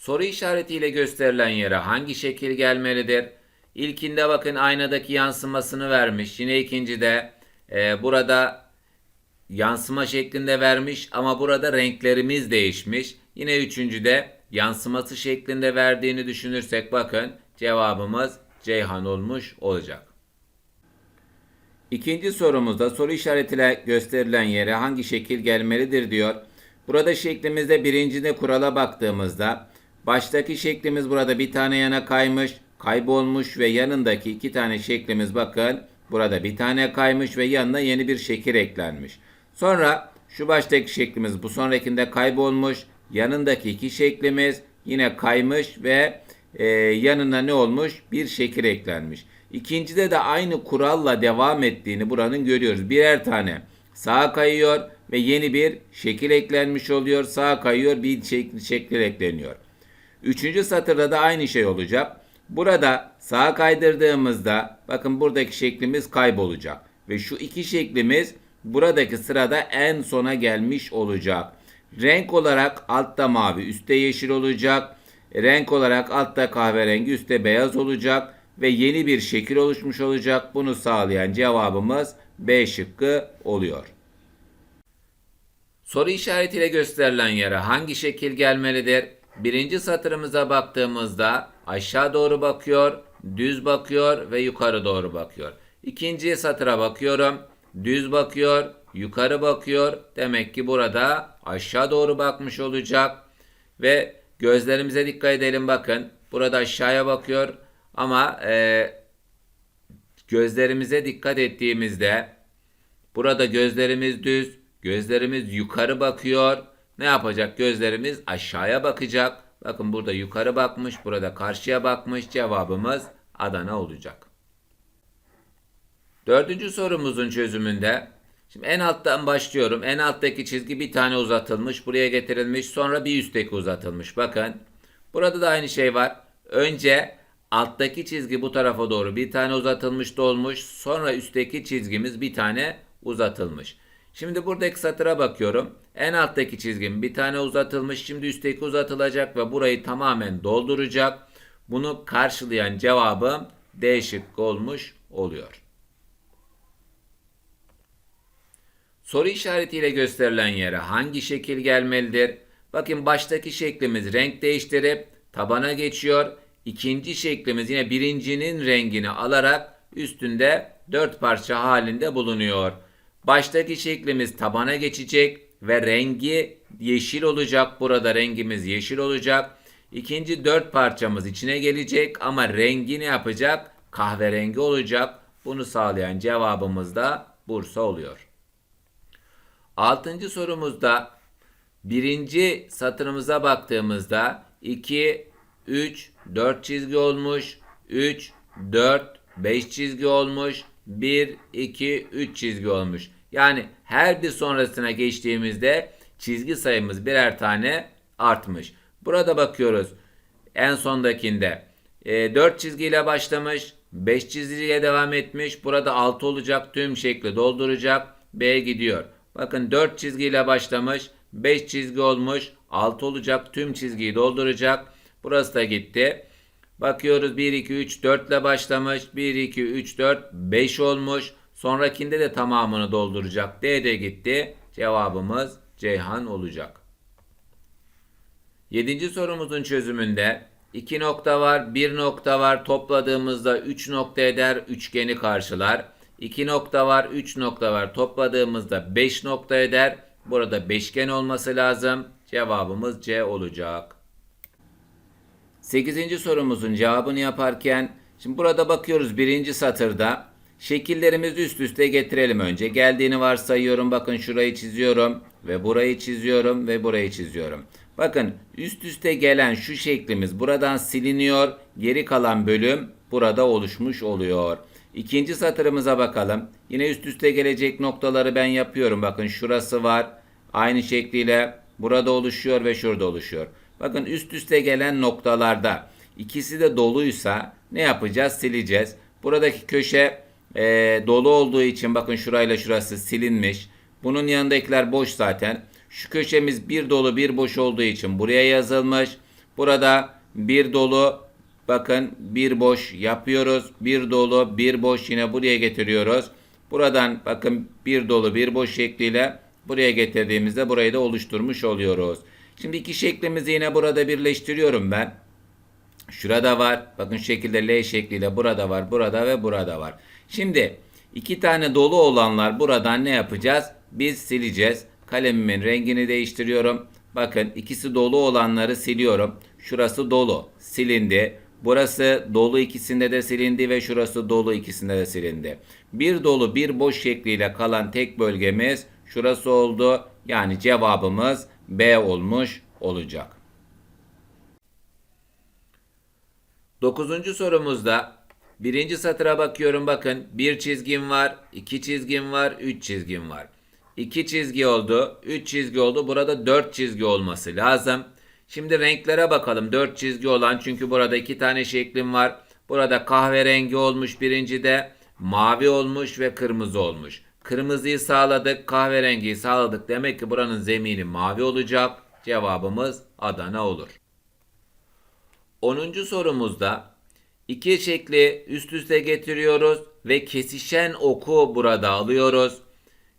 Soru işaretiyle gösterilen yere hangi şekil gelmelidir? İlkinde bakın aynadaki yansımasını vermiş. Yine ikincide e, burada yansıma şeklinde vermiş ama burada renklerimiz değişmiş. Yine üçüncüde yansıması şeklinde verdiğini düşünürsek bakın cevabımız Ceyhan olmuş olacak. İkinci sorumuzda soru işaretiyle gösterilen yere hangi şekil gelmelidir diyor. Burada şeklimizde birincide kurala baktığımızda baştaki şeklimiz burada bir tane yana kaymış, kaybolmuş ve yanındaki iki tane şeklimiz bakın burada bir tane kaymış ve yanına yeni bir şekil eklenmiş. Sonra şu baştaki şeklimiz bu sonrakinde kaybolmuş, yanındaki iki şeklimiz yine kaymış ve e, yanına ne olmuş? Bir şekil eklenmiş. İkincide de aynı kuralla devam ettiğini buranın görüyoruz. Birer tane sağa kayıyor ve yeni bir şekil eklenmiş oluyor. Sağa kayıyor bir şekil, şekil ekleniyor. Üçüncü satırda da aynı şey olacak. Burada sağa kaydırdığımızda bakın buradaki şeklimiz kaybolacak. Ve şu iki şeklimiz buradaki sırada en sona gelmiş olacak. Renk olarak altta mavi, üstte yeşil olacak. Renk olarak altta kahverengi, üstte beyaz olacak ve yeni bir şekil oluşmuş olacak. Bunu sağlayan cevabımız B şıkkı oluyor. Soru işaretiyle gösterilen yere hangi şekil gelmelidir? Birinci satırımıza baktığımızda aşağı doğru bakıyor, düz bakıyor ve yukarı doğru bakıyor. İkinci satıra bakıyorum, düz bakıyor, yukarı bakıyor. Demek ki burada aşağı doğru bakmış olacak. Ve gözlerimize dikkat edelim bakın. Burada aşağıya bakıyor ama e, gözlerimize dikkat ettiğimizde burada gözlerimiz düz, gözlerimiz yukarı bakıyor. Ne yapacak? Gözlerimiz aşağıya bakacak. Bakın burada yukarı bakmış, burada karşıya bakmış. Cevabımız Adana olacak. Dördüncü sorumuzun çözümünde Şimdi en alttan başlıyorum. En alttaki çizgi bir tane uzatılmış. Buraya getirilmiş. Sonra bir üstteki uzatılmış. Bakın. Burada da aynı şey var. Önce alttaki çizgi bu tarafa doğru bir tane uzatılmış dolmuş. Sonra üstteki çizgimiz bir tane uzatılmış. Şimdi buradaki satıra bakıyorum. En alttaki çizgim bir tane uzatılmış. Şimdi üstteki uzatılacak ve burayı tamamen dolduracak. Bunu karşılayan cevabım D şıkkı olmuş oluyor. Soru işaretiyle gösterilen yere hangi şekil gelmelidir? Bakın baştaki şeklimiz renk değiştirip tabana geçiyor. İkinci şeklimiz yine birincinin rengini alarak üstünde dört parça halinde bulunuyor. Baştaki şeklimiz tabana geçecek ve rengi yeşil olacak. Burada rengimiz yeşil olacak. İkinci dört parçamız içine gelecek ama rengi ne yapacak? Kahverengi olacak. Bunu sağlayan cevabımız da Bursa oluyor. Altıncı sorumuzda birinci satırımıza baktığımızda 2, 3, 4 çizgi olmuş. 3, 4, 5 çizgi olmuş. 1, 2, 3 çizgi olmuş. Yani her bir sonrasına geçtiğimizde çizgi sayımız birer tane artmış. Burada bakıyoruz en sondakinde e, 4 çizgiyle başlamış. 5 çizgiyle devam etmiş. Burada 6 olacak. Tüm şekli dolduracak. B gidiyor. Bakın 4 çizgiyle başlamış. 5 çizgi olmuş. 6 olacak. Tüm çizgiyi dolduracak. Burası da gitti. Bakıyoruz 1, 2, 3, 4 ile başlamış. 1, 2, 3, 4, 5 olmuş. Sonrakinde de tamamını dolduracak. D de gitti. Cevabımız Ceyhan olacak. Yedinci sorumuzun çözümünde 2 nokta var, 1 nokta var. Topladığımızda 3 nokta eder, üçgeni karşılar. 2 nokta var, 3 nokta var. Topladığımızda 5 nokta eder. Burada beşgen olması lazım. Cevabımız C olacak. 8. sorumuzun cevabını yaparken şimdi burada bakıyoruz birinci satırda şekillerimizi üst üste getirelim önce. Geldiğini varsayıyorum. Bakın şurayı çiziyorum ve burayı çiziyorum ve burayı çiziyorum. Bakın üst üste gelen şu şeklimiz buradan siliniyor. Geri kalan bölüm burada oluşmuş oluyor. İkinci satırımıza bakalım. Yine üst üste gelecek noktaları ben yapıyorum. Bakın şurası var. Aynı şekliyle burada oluşuyor ve şurada oluşuyor. Bakın üst üste gelen noktalarda ikisi de doluysa ne yapacağız? Sileceğiz. Buradaki köşe e, dolu olduğu için bakın şurayla şurası silinmiş. Bunun yanındakiler boş zaten. Şu köşemiz bir dolu bir boş olduğu için buraya yazılmış. Burada bir dolu bakın bir boş yapıyoruz. Bir dolu bir boş yine buraya getiriyoruz. Buradan bakın bir dolu bir boş şekliyle buraya getirdiğimizde burayı da oluşturmuş oluyoruz. Şimdi iki şeklimizi yine burada birleştiriyorum ben. Şurada var. Bakın şekilde L şekliyle burada var. Burada ve burada var. Şimdi iki tane dolu olanlar buradan ne yapacağız? Biz sileceğiz. Kalemimin rengini değiştiriyorum. Bakın ikisi dolu olanları siliyorum. Şurası dolu. Silindi. Burası dolu ikisinde de silindi ve şurası dolu ikisinde de silindi. Bir dolu bir boş şekliyle kalan tek bölgemiz şurası oldu. Yani cevabımız B olmuş olacak. Dokuzuncu sorumuzda birinci satıra bakıyorum bakın bir çizgim var, iki çizgim var, üç çizgim var. İki çizgi oldu, üç çizgi oldu. Burada dört çizgi olması lazım. Şimdi renklere bakalım. Dört çizgi olan çünkü burada iki tane şeklim var. Burada kahverengi olmuş birincide, mavi olmuş ve kırmızı olmuş. Kırmızıyı sağladık, kahverengiyi sağladık. Demek ki buranın zemini mavi olacak. Cevabımız Adana olur. 10. sorumuzda iki şekli üst üste getiriyoruz ve kesişen oku burada alıyoruz.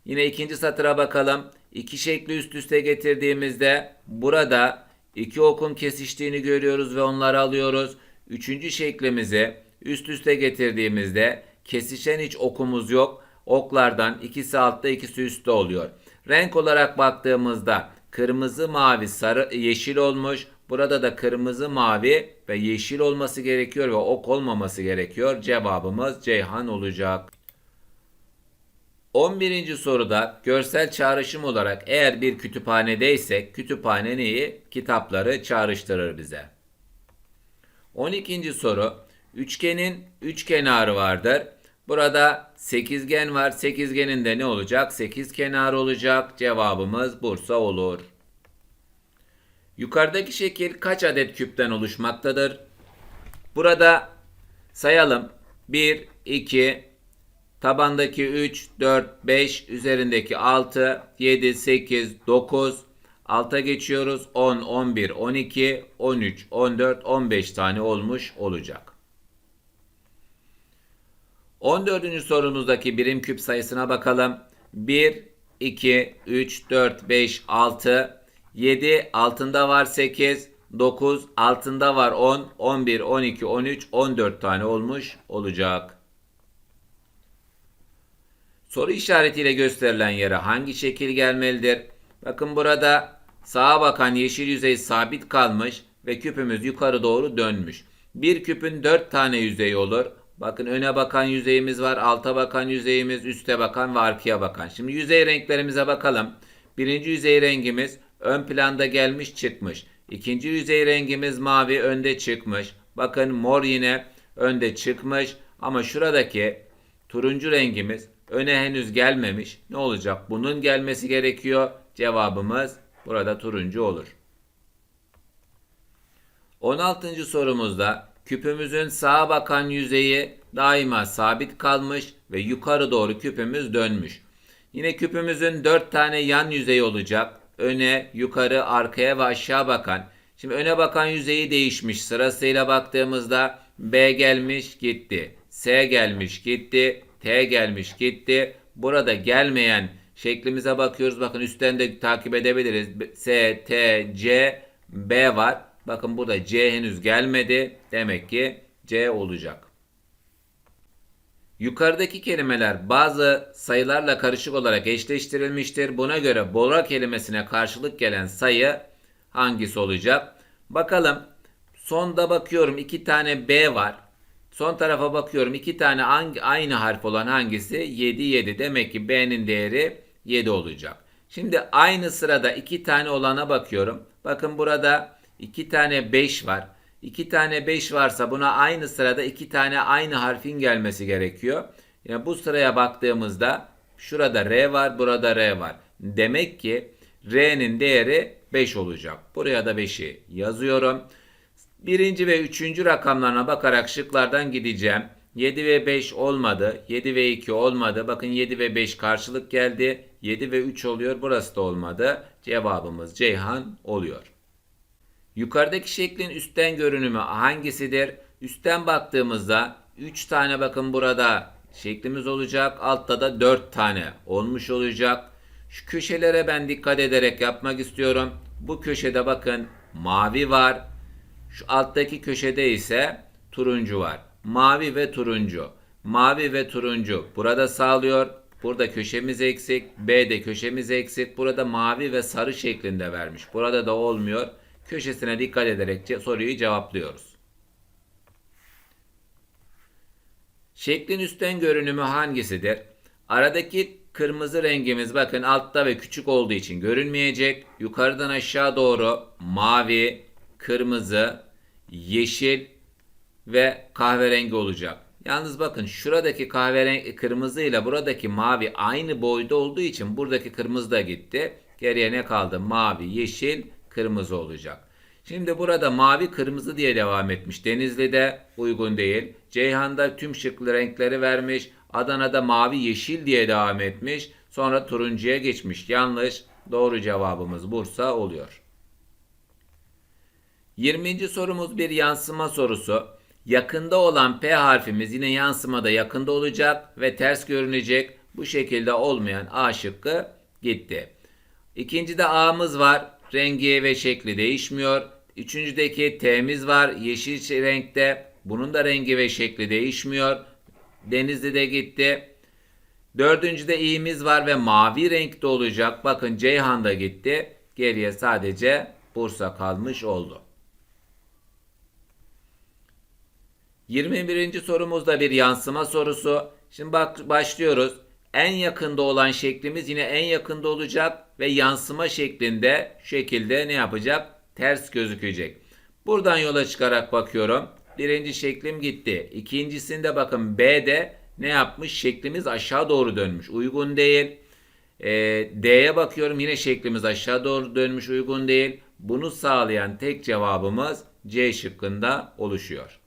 Yine ikinci satıra bakalım. İki şekli üst üste getirdiğimizde burada iki okun kesiştiğini görüyoruz ve onları alıyoruz. Üçüncü şeklimizi üst üste getirdiğimizde kesişen hiç okumuz yok. Oklardan ikisi altta ikisi üstte oluyor. Renk olarak baktığımızda kırmızı, mavi, sarı, yeşil olmuş. Burada da kırmızı, mavi ve yeşil olması gerekiyor ve ok olmaması gerekiyor. Cevabımız Ceyhan olacak. 11. soruda görsel çağrışım olarak eğer bir kütüphanedeysek kütüphane neyi? Kitapları çağrıştırır bize. 12. soru üçgenin üç kenarı vardır. Burada sekizgen var. Sekizgenin de ne olacak? Sekiz kenarı olacak. Cevabımız Bursa olur. Yukarıdaki şekil kaç adet küpten oluşmaktadır? Burada sayalım. 1, 2, tabandaki 3, 4, 5, üzerindeki 6, 7, 8, 9, alta geçiyoruz. 10, 11, 12, 13, 14, 15 tane olmuş olacak. 14. sorumuzdaki birim küp sayısına bakalım. 1, 2, 3, 4, 5, 6, 7 altında var 8, 9 altında var 10, 11, 12, 13, 14 tane olmuş olacak. Soru işaretiyle gösterilen yere hangi şekil gelmelidir? Bakın burada sağa bakan yeşil yüzey sabit kalmış ve küpümüz yukarı doğru dönmüş. Bir küpün 4 tane yüzeyi olur. Bakın öne bakan yüzeyimiz var, alta bakan yüzeyimiz, üste bakan ve arkaya bakan. Şimdi yüzey renklerimize bakalım. Birinci yüzey rengimiz ön planda gelmiş çıkmış. İkinci yüzey rengimiz mavi önde çıkmış. Bakın mor yine önde çıkmış. Ama şuradaki turuncu rengimiz öne henüz gelmemiş. Ne olacak? Bunun gelmesi gerekiyor. Cevabımız burada turuncu olur. 16. sorumuzda küpümüzün sağa bakan yüzeyi daima sabit kalmış ve yukarı doğru küpümüz dönmüş. Yine küpümüzün 4 tane yan yüzeyi olacak. Öne, yukarı, arkaya ve aşağı bakan. Şimdi öne bakan yüzeyi değişmiş. Sırasıyla baktığımızda B gelmiş gitti. S gelmiş gitti. T gelmiş gitti. Burada gelmeyen şeklimize bakıyoruz. Bakın üstten de takip edebiliriz. S, T, C, B var. Bakın burada C henüz gelmedi. Demek ki C olacak. Yukarıdaki kelimeler bazı sayılarla karışık olarak eşleştirilmiştir. Buna göre bora kelimesine karşılık gelen sayı hangisi olacak? Bakalım. Sonda bakıyorum iki tane B var. Son tarafa bakıyorum iki tane aynı harf olan hangisi? 7 7. Demek ki B'nin değeri 7 olacak. Şimdi aynı sırada iki tane olana bakıyorum. Bakın burada iki tane 5 var. 2 tane 5 varsa buna aynı sırada 2 tane aynı harfin gelmesi gerekiyor. Yani bu sıraya baktığımızda şurada R var, burada R var. Demek ki R'nin değeri 5 olacak. Buraya da 5'i yazıyorum. Birinci ve üçüncü rakamlarına bakarak şıklardan gideceğim. 7 ve 5 olmadı. 7 ve 2 olmadı. Bakın 7 ve 5 karşılık geldi. 7 ve 3 oluyor. Burası da olmadı. Cevabımız Ceyhan oluyor. Yukarıdaki şeklin üstten görünümü hangisidir? Üstten baktığımızda 3 tane bakın burada şeklimiz olacak. Altta da 4 tane olmuş olacak. Şu köşelere ben dikkat ederek yapmak istiyorum. Bu köşede bakın mavi var. Şu alttaki köşede ise turuncu var. Mavi ve turuncu. Mavi ve turuncu burada sağlıyor. Burada köşemiz eksik. B'de köşemiz eksik. Burada mavi ve sarı şeklinde vermiş. Burada da olmuyor. Köşesine dikkat ederek soruyu cevaplıyoruz. Şeklin üstten görünümü hangisidir? Aradaki kırmızı rengimiz bakın altta ve küçük olduğu için görünmeyecek. Yukarıdan aşağı doğru mavi, kırmızı, yeşil ve kahverengi olacak. Yalnız bakın şuradaki kahverengi kırmızı ile buradaki mavi aynı boyda olduğu için buradaki kırmızı da gitti. Geriye ne kaldı? Mavi, yeşil, kırmızı olacak. Şimdi burada mavi kırmızı diye devam etmiş. Denizli'de uygun değil. Ceyhan'da tüm şıklı renkleri vermiş. Adana'da mavi yeşil diye devam etmiş. Sonra turuncuya geçmiş. Yanlış. Doğru cevabımız Bursa oluyor. 20. sorumuz bir yansıma sorusu. Yakında olan P harfimiz yine yansımada yakında olacak ve ters görünecek. Bu şekilde olmayan A şıkkı gitti. İkincide A'mız var. Rengi ve şekli değişmiyor. Üçüncüdeki T'miz var. Yeşil renkte. Bunun da rengi ve şekli değişmiyor. Denizli'de gitti. Dördüncüde i'miz var ve mavi renkte olacak. Bakın Ceyhan'da gitti. Geriye sadece Bursa kalmış oldu. 21. sorumuz da bir yansıma sorusu. Şimdi bak başlıyoruz. En yakında olan şeklimiz yine en yakında olacak ve yansıma şeklinde şekilde ne yapacak? Ters gözükecek. Buradan yola çıkarak bakıyorum. Birinci şeklim gitti. İkincisinde bakın B'de ne yapmış? Şeklimiz aşağı doğru dönmüş. Uygun değil. Ee, D'ye bakıyorum yine şeklimiz aşağı doğru dönmüş. Uygun değil. Bunu sağlayan tek cevabımız C şıkkında oluşuyor.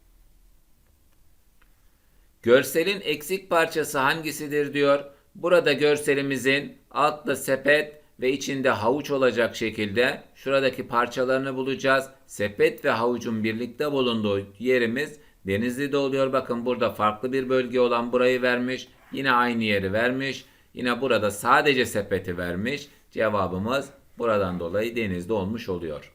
Görselin eksik parçası hangisidir diyor. Burada görselimizin altta sepet ve içinde havuç olacak şekilde şuradaki parçalarını bulacağız. Sepet ve havucun birlikte bulunduğu yerimiz Denizli'de oluyor. Bakın burada farklı bir bölge olan burayı vermiş. Yine aynı yeri vermiş. Yine burada sadece sepeti vermiş. Cevabımız buradan dolayı denizde olmuş oluyor.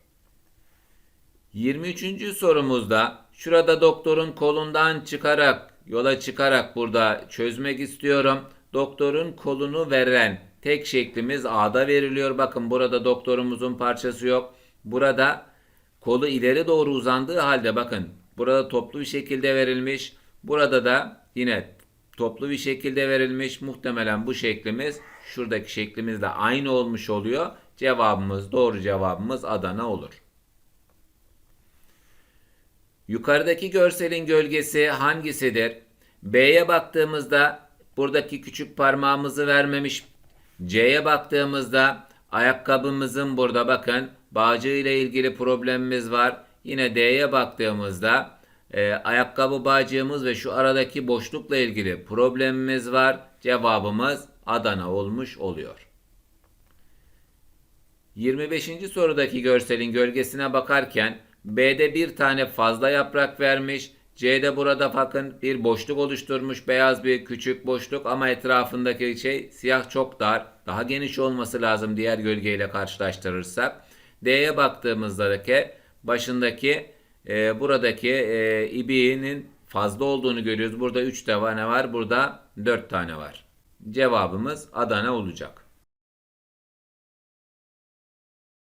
23. sorumuzda şurada doktorun kolundan çıkarak yola çıkarak burada çözmek istiyorum. Doktorun kolunu veren tek şeklimiz A'da veriliyor. Bakın burada doktorumuzun parçası yok. Burada kolu ileri doğru uzandığı halde bakın burada toplu bir şekilde verilmiş. Burada da yine toplu bir şekilde verilmiş. Muhtemelen bu şeklimiz şuradaki şeklimizle aynı olmuş oluyor. Cevabımız doğru cevabımız Adana olur. Yukarıdaki görselin gölgesi hangisidir? B'ye baktığımızda buradaki küçük parmağımızı vermemiş. C'ye baktığımızda ayakkabımızın burada bakın bağcığı ile ilgili problemimiz var. Yine D'ye baktığımızda e, ayakkabı bağcığımız ve şu aradaki boşlukla ilgili problemimiz var. Cevabımız Adana olmuş oluyor. 25. sorudaki görselin gölgesine bakarken B'de bir tane fazla yaprak vermiş. C'de burada bakın bir boşluk oluşturmuş. Beyaz bir küçük boşluk ama etrafındaki şey siyah çok dar. Daha geniş olması lazım diğer gölgeyle karşılaştırırsak. D'ye baktığımızdaki başındaki e, buradaki e, ibiğinin fazla olduğunu görüyoruz. Burada 3 tane var. Burada 4 tane var. Cevabımız Adana olacak.